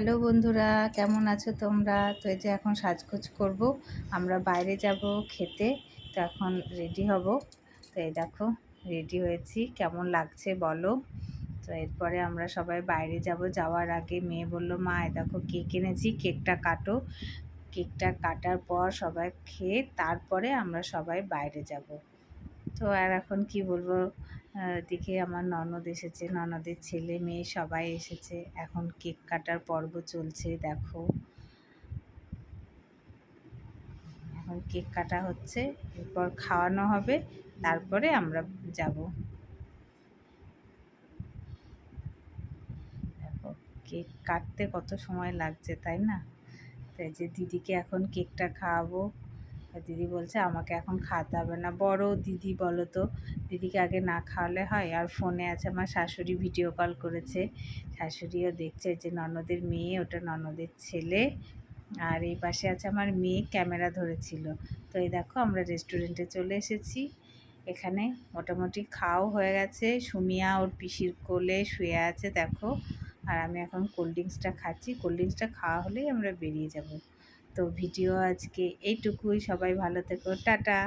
Hello বন্ধুরা, কেমন আছো তোমরা? তো এই যে এখন সাজগোজ করব, আমরা বাইরে যাব খেতে, তো এখন রেডি হব। তো এই দেখো রেডি হয়েছি, কেমন লাগছে বলো? তো এরপরে আমরা সবাই বাইরে যাব, যাওয়ার আগে মেয়ে বলল, মা এ দেখো কেক এনেছি, কেকটা কাটো। কেকটা কাটার পর সবাই খেয়ে তারপরে আমরা সবাই বাইরে যাব। তো আর এখন কি বলব দিকে আমার ননদ এসেছে। ননদের ছেলে মেয়ে সবাই এসেছে। এখন কেক কাটার পর্ব চলছে, দেখো। এখন কেক কাটা হচ্ছে, এরপর খাওয়ানো হবে, তারপরে আমরা যাব। দেখো, কেক কাটতে কত সময় লাগছে, তাই না? তাই যে দিদিকে এখন কেকটা খাওয়াবো। দিদি বলছে, আমাকে এখন খাওয়াতে হবে না। বড় দিদি বলো তো, দিদিকে আগে না খাওয়ালে হয়? আর ফোনে আছে, আমার শাশুড়ি ভিডিও কল করেছে। শাশুড়িও দেখছে যে ননদের মেয়ে, ওটা ননদের ছেলে। আর এই পাশে আছে আমার মেয়ে, ক্যামেরা ধরেছিল। তো এই দেখো, আমরা রেস্টুরেন্টে চলে এসেছি। এখানে মোটামুটি খাও হয়ে গেছে। সুমিয়া ওর পিসির কোলে শুয়ে আছে, দেখো। আর আমি এখন কোল্ড ড্রিঙ্কসটা খাচ্ছি। কোল্ড ড্রিঙ্কসটা খাওয়া হলেই আমরা বেরিয়ে যাব। তো ভিডিও আজকে এইটুকুই। সবাই ভালো থেকো। টাটা।